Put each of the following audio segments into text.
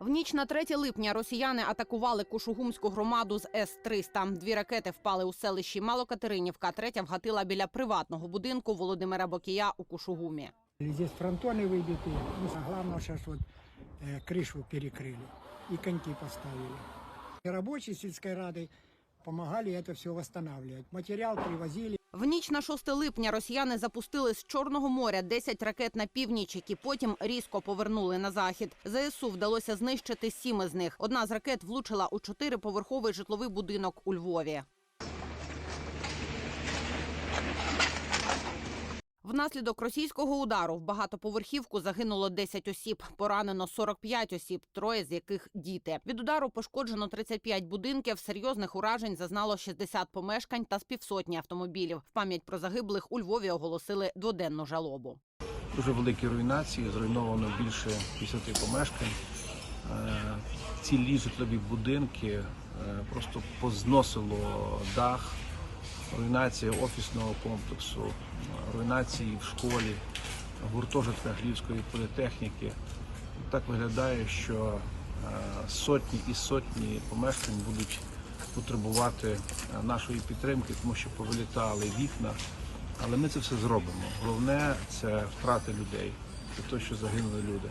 В ніч на 3 липня росіяни атакували Кушугумську громаду з С-300. Дві ракети впали у селищі Малокатеринівка, третя вгатила біля приватного будинку Володимира Бокія у Кушугумі. Здесь фронтоны выбиты. Ну, а главное, сейчас вот э, крышу перекрыли и коньки поставили. И рабочие сельской рады помогали это все восстанавливать. Материал привозили. В ніч на 6 липня росіяни запустили з Чорного моря 10 ракет на північ, які потім різко повернули на захід. ЗСУ вдалося знищити сім із них. Одна з ракет влучила у чотириповерховий житловий будинок у Львові. Внаслідок російського удару в багатоповерхівку загинуло 10 осіб, поранено 45 осіб, троє з яких діти. Від удару пошкоджено 35 будинків. Серйозних уражень зазнало 60 помешкань та з півсотні автомобілів. В пам'ять про загиблих у Львові оголосили дводенну жалобу. Дуже великі руйнації, зруйновано більше 50 помешкань. Е, Цілі житлові будинки е, просто позносило дах, руйнація офісного комплексу, руйнації в школі, гуртожитках Львівської політехніки. Так виглядає, що е, сотні і сотні помешкань будуть потребувати е, нашої підтримки, тому що повилітали вікна. Але ми це все зробимо. Головне це втрати людей, це те, що загинули люди.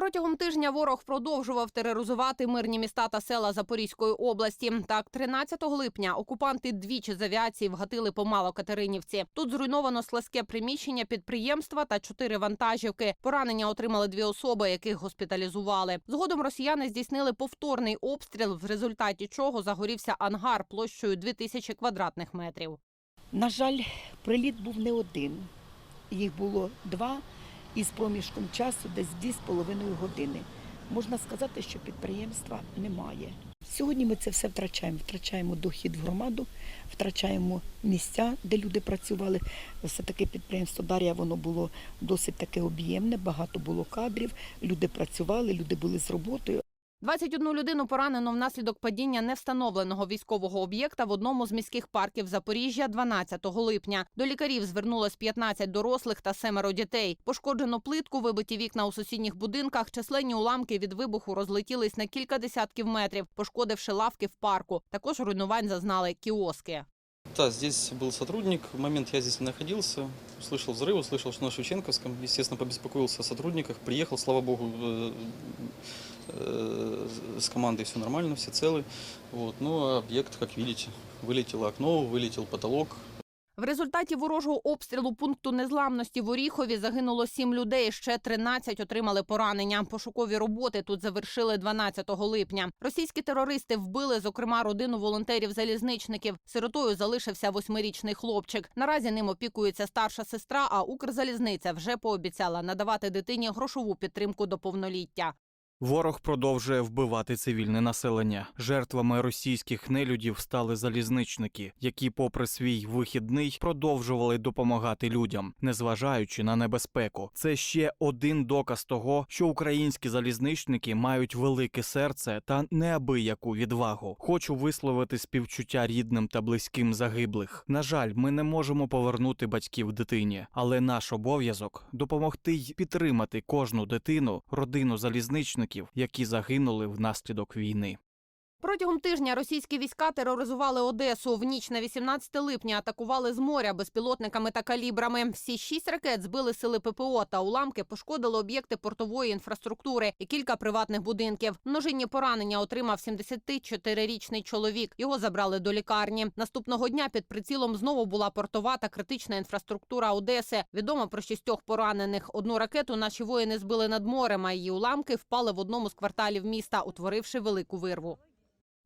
Протягом тижня ворог продовжував тероризувати мирні міста та села Запорізької області. Так, 13 липня окупанти двічі з авіації вгатили по Малокатеринівці. Тут зруйновано складське приміщення підприємства та чотири вантажівки. Поранення отримали дві особи, яких госпіталізували. Згодом росіяни здійснили повторний обстріл, в результаті чого загорівся ангар площею 2000 квадратних метрів. На жаль, приліт був не один. Їх було два із проміжком часу десь 2,5 години. Можна сказати, що підприємства немає. Сьогодні ми це все втрачаємо. Втрачаємо дохід в громаду, втрачаємо місця, де люди працювали. Все таке підприємство Дар'я воно було досить таке об'ємне, багато було кадрів. Люди працювали, люди були з роботою. 21 людину поранено внаслідок падіння невстановленого військового об'єкта в одному з міських парків Запоріжжя 12 липня. До лікарів звернулось 15 дорослих та семеро дітей. Пошкоджено плитку, вибиті вікна у сусідніх будинках. Численні уламки від вибуху розлетілись на кілька десятків метрів, пошкодивши лавки в парку. Також руйнувань зазнали кіоски. Да, здесь был сотрудник. В момент я здесь не находился. Услышал взрыв, услышал, что на Шевченковском. Естественно, побеспокоился о сотрудниках. Приехал, слава богу, э, э, с командой все нормально, все целы. Вот. Ну, а объект, как видите, вылетело окно, вылетел потолок. В результаті ворожого обстрілу пункту незламності в Оріхові загинуло сім людей. Ще 13 отримали поранення. Пошукові роботи тут завершили 12 липня. Російські терористи вбили, зокрема, родину волонтерів-залізничників. Сиротою залишився восьмирічний хлопчик. Наразі ним опікується старша сестра. А Укрзалізниця вже пообіцяла надавати дитині грошову підтримку до повноліття. Ворог продовжує вбивати цивільне населення. Жертвами російських нелюдів стали залізничники, які, попри свій вихідний, продовжували допомагати людям, незважаючи на небезпеку. Це ще один доказ того, що українські залізничники мають велике серце та неабияку відвагу. Хочу висловити співчуття рідним та близьким загиблих. На жаль, ми не можемо повернути батьків дитині, але наш обов'язок допомогти й підтримати кожну дитину, родину залізничників, які загинули внаслідок війни. Протягом тижня російські війська тероризували Одесу. В ніч на 18 липня атакували з моря безпілотниками та калібрами. Всі шість ракет збили сили ППО та уламки пошкодили об'єкти портової інфраструктури і кілька приватних будинків. Множинні поранення отримав 74-річний чоловік. Його забрали до лікарні. Наступного дня під прицілом знову була портова та критична інфраструктура Одеси. Відомо про шістьох поранених. Одну ракету наші воїни збили над морем, а її уламки впали в одному з кварталів міста, утворивши велику вирву.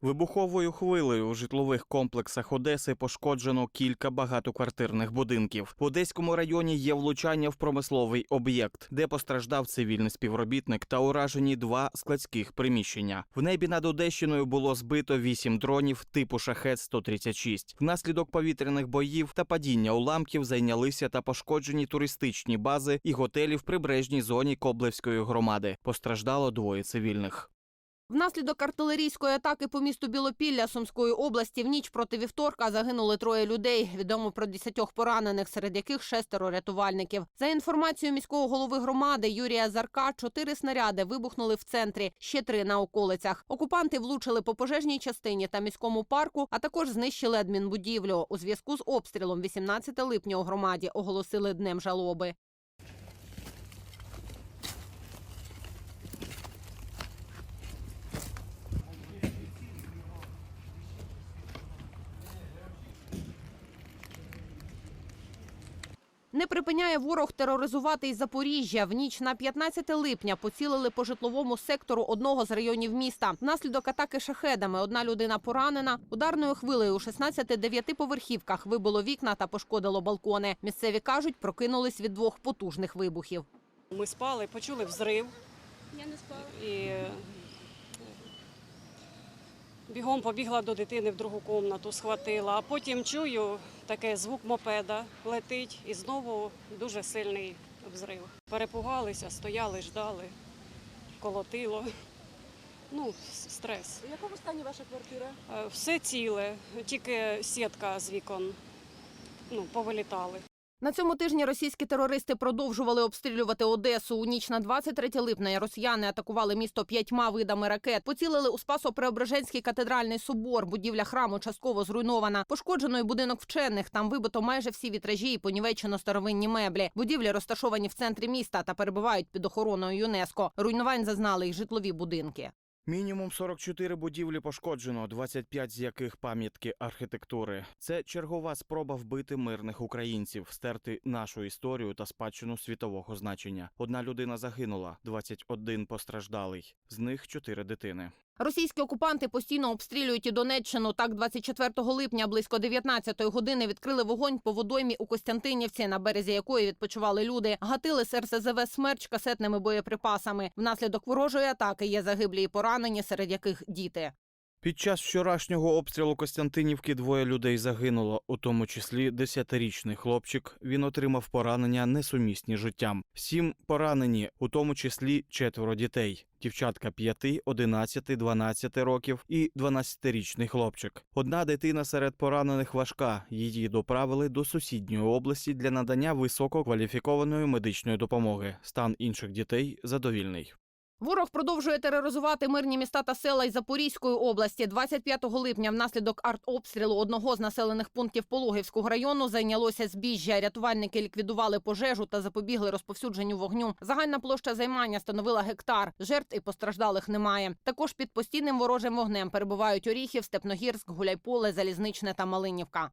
Вибуховою хвилею у житлових комплексах Одеси пошкоджено кілька багатоквартирних будинків. В Одеському районі є влучання в промисловий об'єкт, де постраждав цивільний співробітник та уражені два складських приміщення. В небі над Одещиною було збито вісім дронів типу шахет 136 Внаслідок повітряних боїв та падіння уламків зайнялися та пошкоджені туристичні бази і готелі в прибережній зоні Коблевської громади. Постраждало двоє цивільних. Внаслідок артилерійської атаки по місту Білопілля Сумської області в ніч проти вівторка загинули троє людей. Відомо про десятьох поранених, серед яких шестеро рятувальників. За інформацією міського голови громади Юрія Зарка, чотири снаряди вибухнули в центрі, ще три на околицях. Окупанти влучили по пожежній частині та міському парку, а також знищили адмінбудівлю. У зв'язку з обстрілом 18 липня у громаді оголосили днем жалоби. Не припиняє ворог тероризувати й Запоріжжя. В ніч на 15 липня поцілили по житловому сектору одного з районів міста. Внаслідок атаки шахедами одна людина поранена. Ударною хвилею у 16 дев'ятиповерхівках вибило вікна та пошкодило балкони. Місцеві кажуть, прокинулись від двох потужних вибухів. Ми спали, почули взрив. Я не спала. І е, бігом побігла до дитини в другу кімнату, схватила. А потім чую таке звук мопеда летить і знову дуже сильний взрив. Перепугалися, стояли, ждали, колотило. Ну, стрес. В якому стані ваша квартира? Е, Все ціле, тільки сітка з вікон ну, повилітали. На цьому тижні російські терористи продовжували обстрілювати Одесу. У ніч на 23 липня росіяни атакували місто п'ятьма видами ракет. Поцілили у Спасо-Преображенський катедральний собор. Будівля храму частково зруйнована. Пошкоджено й будинок вчених. Там вибито майже всі вітражі і понівечено старовинні меблі. Будівлі розташовані в центрі міста та перебувають під охороною ЮНЕСКО. Руйнувань зазнали й житлові будинки. Мінімум 44 будівлі пошкоджено, 25 з яких пам'ятки архітектури. Це чергова спроба вбити мирних українців, стерти нашу історію та спадщину світового значення. Одна людина загинула, 21 постраждалий, з них 4 дитини. Російські окупанти постійно обстрілюють і Донеччину. Так, 24 липня близько 19-ї години відкрили вогонь по водоймі у Костянтинівці, на березі якої відпочивали люди. Гатили з РСЗВ «Смерч» касетними боєприпасами. Внаслідок ворожої атаки є загиблі і поранені, серед яких діти. Під час вчорашнього обстрілу Костянтинівки двоє людей загинуло, у тому числі десятирічний хлопчик. Він отримав поранення несумісні життям. Сім поранені, у тому числі четверо дітей. Дівчатка 5, 11, 12 років і 12-річний хлопчик. Одна дитина серед поранених важка. Її доправили до сусідньої області для надання висококваліфікованої медичної допомоги. Стан інших дітей задовільний. Ворог продовжує тероризувати мирні міста та села із Запорізької області. 25 липня внаслідок артобстрілу одного з населених пунктів Пологівського району зайнялося збіжжя. Рятувальники ліквідували пожежу та запобігли розповсюдженню вогню. Загальна площа займання становила гектар. Жертв і постраждалих немає. Також під постійним ворожим вогнем перебувають Оріхів, Степногірськ, Гуляйполе, Залізничне та Малинівка.